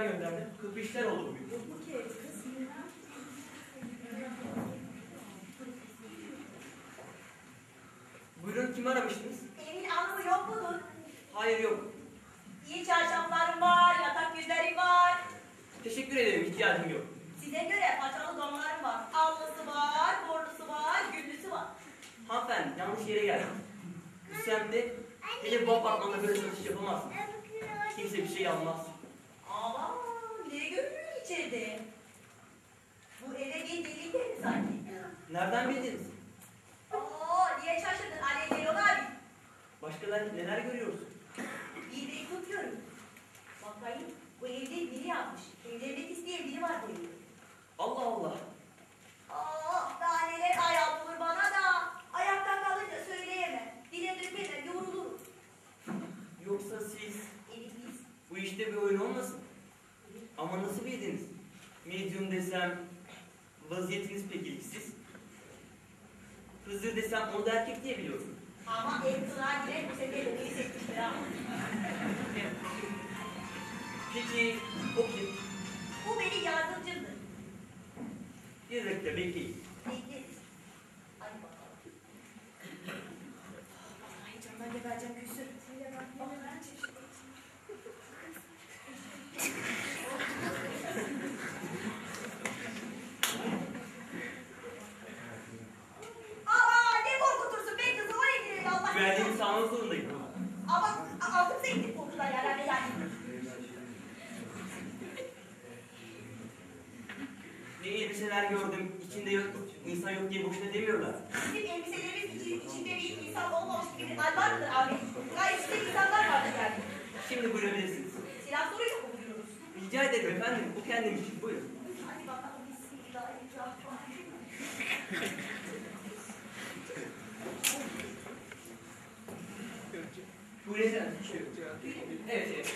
hizmetkar gönderdim. Bu kez kız Buyurun kimi aramıştınız? Evin anlamı yok mudur? Hayır yok. İyi çarşaflarım var, yatak yüzlerim var. Teşekkür ederim ihtiyacım yok. Size göre paçalı donlarım var. Allısı var, borlusu var, güllüsü var. Hanımefendi yanlış yere geldim. Bu semtte hele bu apartmanda böyle satış yapamaz. Kimse bir şey almaz. İçeride? Bu eve bir delik mi sanki? Nereden bildiniz? Oo niye şaşırdın Aleyhine yol abi? Başkaları neler görüyoruz? Bir de tutuyorum. Bakayım bu evde biri yapmış. Evlenmek isteyen biri var diyor. Allah Allah. Aa daha neler hayal olur bana da. Ayakta kalınca söyleyemem. Dile dökmeden yorulurum. Yoksa siz Evet biz. bu işte bir oyun olmasın? Ama nasıl bildiniz? Medium desem vaziyetiniz pek ilgisiz. Hızır desem onu da erkek diye biliyorum. Ama kınağa giren bu sefer beni seçmiştir ha. Peki o kim? Bu benim yardımcımdır. Bir dakika bekleyin. Bekleriz. Hadi bakalım. Ay canından gebereceğim Gülsün. Bak ben çeşitli. Aa ne korkutursun be kızı o nedir Allah Güvenliğimi sağlamak zorundayım. Ama a- altımıza indik korkular herhalde yani. Ne elbiseler gördüm, içinde yok, insan yok diye boşuna demiyorlar. Bizim elbiselerimiz için, içinde bir insan olmamış gibi vardır abi. Gayet güzel insanlar vardır yani. Şimdi buyurabilirsiniz. Silah soruyla mı buluyoruz? Rica ederim efendim, bu kendim için. Buyurun. Hadi bakalım bismillahirrahmanirrahim. Buyurun efendim. Evet, evet.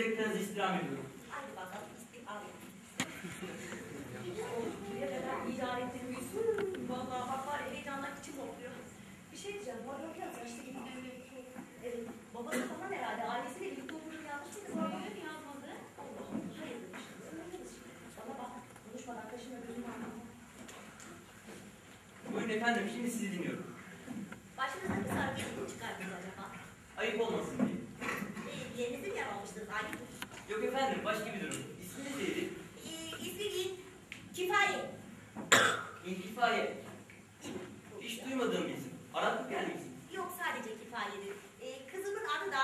Dakikanızı istirham ediyorum. hadi bakalım kadar idare ettirmiyoruz. Vallahi bak var ya, heyecandan içim hopluyor. Bir şey diyeceğim, bu arada biraz yaşlı gibi. Evet, babası falan herhalde, ailesiyle birlikte olduğunu yazmış mıydı? Sonra böyle mi yazmadı? Allah Allah, hayırdır. Bana bak, konuşmadan kaşınma gözüm. Buyurun efendim, şimdi sizi dinliyorum. Başınıza bir sargı çıkardınız acaba? Ayıp olmasın diye. Ee, yerinizi mi yaramıştınız? Ayıp. Yok efendim, başka bir durum. İsminiz neydi? Ee, ismi değil, kifaye. İntifaye. Hiç duymadığım bir isim. Arap mı geldi isim? Yok sadece kifayedir. Ee, kızımın adı da...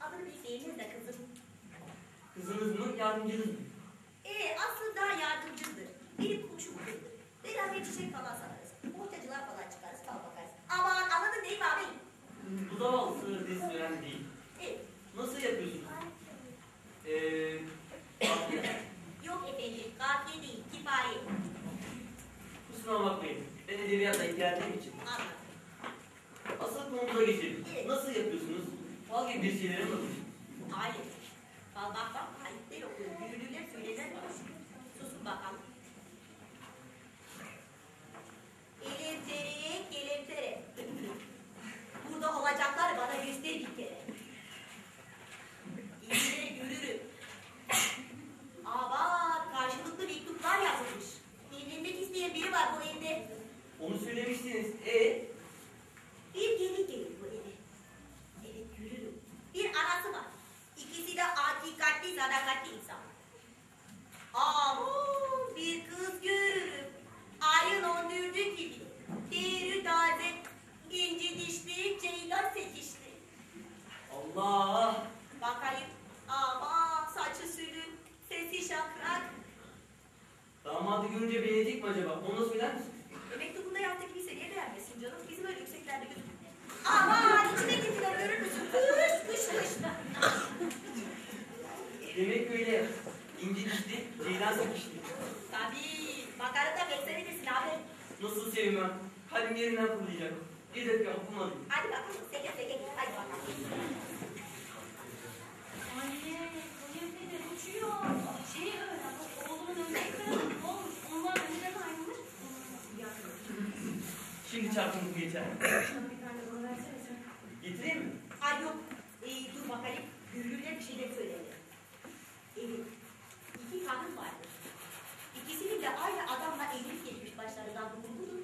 Adını bilseyiniz de kızım. Kızınız mı, yardımcınız mı? Ee, aslında yardımcıdır. Benim komşum kızdır. Beraber çiçek falan satarız. Bohçacılar falan çıkarız, fal bakarız. Aman anladın değil mi abi? Bu zavallı sınır dizisi önemli değil. Evet. Nasıl yapıyorsunuz? Eee... Afiyet. Yok efendim, kifaye. Kusura bakmayın. Ben edebiyatla ilgilendiğim için. Anladım. Asıl konumuza geçelim. Evet. Nasıl yapıyorsunuz? Fal gibi bir şeyleri mi Hayır. Fal bakmam, ayetler okuyorum. Yürürlüler söylenir mi? Susun bakalım. Elemtere, kelemtere. Burada olacaklar bana göster bir kere. İzlere görürüm. Aman karşılıklı mektuplar yazılmış. Evlenmek isteyen biri var bu evde. Onu söylemiştiniz. E Bir gelin gelir bu eve. Evet yürürüm. Bir anası var. İkisi de hakikatli, sadakatli mi acaba? Onu da söyler misin? E, mektubunda yazdığı gibi seviyeye beğenmesin canım. Bizim öyle yükseklerde gözüküyor. Aman içindekileri görür müsün? Kış kış kış. Demek öyle. İnce dişli, ceylan sakışlı. Tabii. Makarata beklenebilirsin abi. Nasıl sevmem? Kalbim yerinden fırlayacak. Bir dakika okumadım. Hadi bakalım. Seke seke. Hadi bakalım. Anne, Kayıp dede uçuyor. Şey öyle, bak, oğlumun önüne kırılmış. Ne olmuş? Ondan önceden ayrılmış. Şimdi çarpıntı geçer. Bir tane bana versene sen. Getireyim mi? Ay yok. Ee, dur bakalım. Gürgürler bir şeyler söyledi. Evet. İki kadın vardı. İkisinin de aynı adamla evlilik geçmiş başlarından doğru mudur?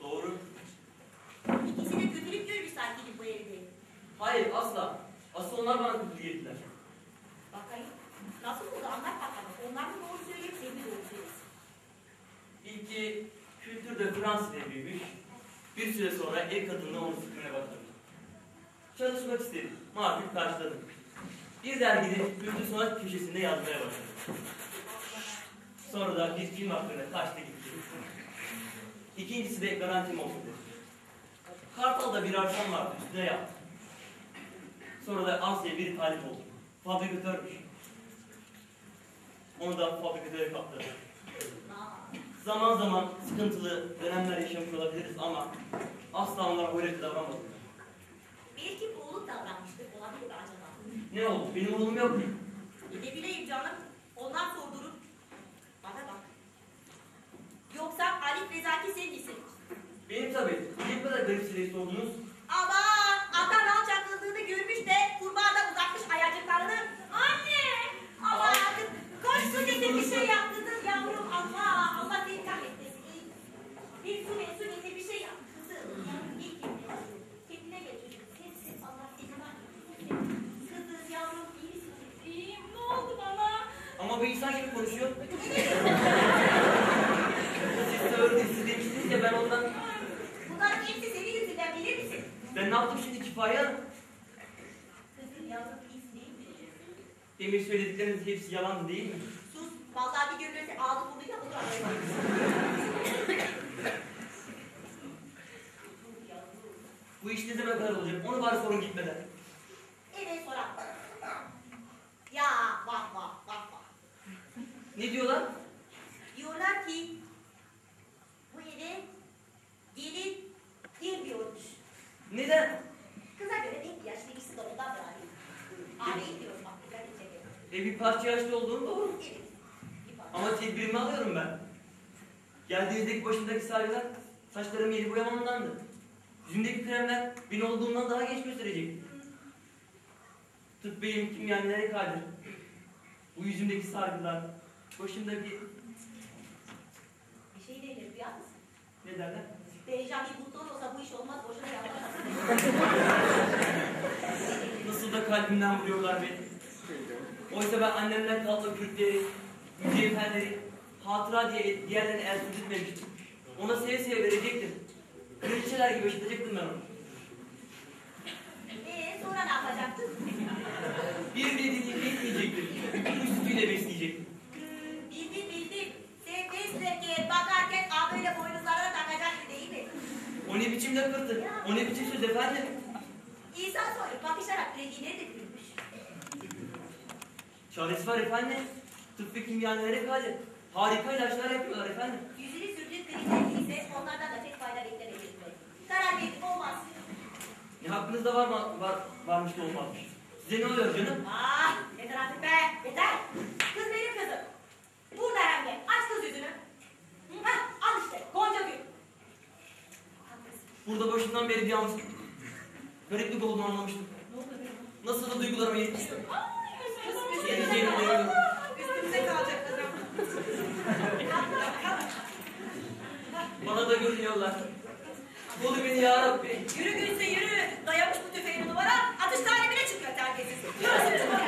Doğru. İkisi de kötülük görmüş sanki bu evde. Hayır asla. Asıl onlar bana kötülük ettiler. Bakayım. Nasıl oldu anlat bakalım. Onlar mı doğru söylüyor, sen mi doğru söylüyorsun? İlki kültürde Fransa'da büyümüş. Bir süre sonra ev kadınla onu sıkmaya başladı. Çalışmak istedim. Makul karşıladım. Bir dergide kültür sanat köşesinde yazmaya başladım. Sonra da bir film hakkında kaçtı gitti. İkincisi de garantim dedi. Kartal'da bir arsam vardı üstüne yaptım. Sonra da Asya'ya bir talip oldum. Fabrikatörmüş. Onu da fabrikatöre kaptırdım. Zaman zaman sıkıntılı dönemler yaşamış olabiliriz ama asla onlara öyle davranmadım. belki boğulup davranmıştır. Olabilir mi acaba? Ne oldu? Benim oğlum yok mu? Ne bileyim canım. Onlar sordurur. Bana bak. Yoksa Alif Rezaki sen misin? Benim tabii. Niye bu kadar garip şeyleri sordunuz? Aman! Atan alçakladığını görmüş de kurbağa da uzatmış ayacıklarını. Anne! Allah kız! Koş su getir bir şey yap kızım yavrum. Allah! Allah seni kahretmesin. Bir su ver su getir bir şey yap kızım. Yavrum git kendine. Kendine gel çocuk. Sen sen Allah seni kahretmesin. Kızım yavrum iyi misin? İyiyim, ne oldu bana? İnsan gibi konuşuyor. Siz teorisiniz demiştiniz ya ben ondan... Bunların hepsi senin yüzünden bilir misin? Ben ne yaptım şimdi Kifaye Hanım? Kızım yavrum iyisin değil mi? Demin söyledikleriniz hepsi yalandı değil mi? Sus. Vallahi bir görürse ağzı burnu yapılır. Bu iş ne zaman kadar olacak? Onu bari sorun gitmeden. Ne diyorlar? Diyorlar ki bu eve gelin girmiyormuş. Neden? Kıza göre tek yaşlı ikisi de ondan bari. Ağabey diyorum bak dikkat edecek. E bir parça yaşlı olduğum doğru. Evet. bir. Ama tedbirimi alıyorum ben. Geldiğinizdeki başımdaki sargılar saçlarımı yeni boyamamdandı. Yüzümdeki kremler beni olduğumdan daha genç gösterecek. Kimya nereye kadir? Bu yüzümdeki sargılar, başımdaki Bir şey denir duyar mısın? ne derler? Benjamin Button olsa bu iş olmaz boşuna yapamaz. Nasıl da kalbimden vuruyorlar beni. Oysa ben annemden kalma kürkleri, mücevherleri, hatıra diye diğerlerine el tutmamıştım. Ona seve seve verecektim. Kraliçeler gibi yaşatacaktım ben onu. Eee sonra ne yapacaktın? Biçim lakırdı? O ne biçim söz efendim? İnsan soyup bakışarak bilgileri de gülmüş. Çaresi var efendim. Tıp ve kimya nereye kadir? Harika ilaçlar yapıyorlar efendim. Yüzünü sürdüğü krizler ise onlardan da pek fayda beklemeyiz. Karar verdik olmaz. Ne hakkınızda var? Var, varmış da olmazmış. Size ne oluyor canım? Ah yeter artık be yeter. Kız benim kızım. Burada hem de aç kız yüzünü. Hah al işte Gonca Gül. Haklısın. Burada başından beri bir yalnız gariplik olduğunu anlamıştım. Nasıl da duygularıma yetmiştim. Kız Geleceğimi üstümüze kalacak kızım. Bana da görünüyorlar. Bolu beni ya Rabbi. Yürü Gülse yürü. Dayamış bu tüfeğini duvara. Atış talimine çıkıyor terbiyesiz. Yürü sırtıma.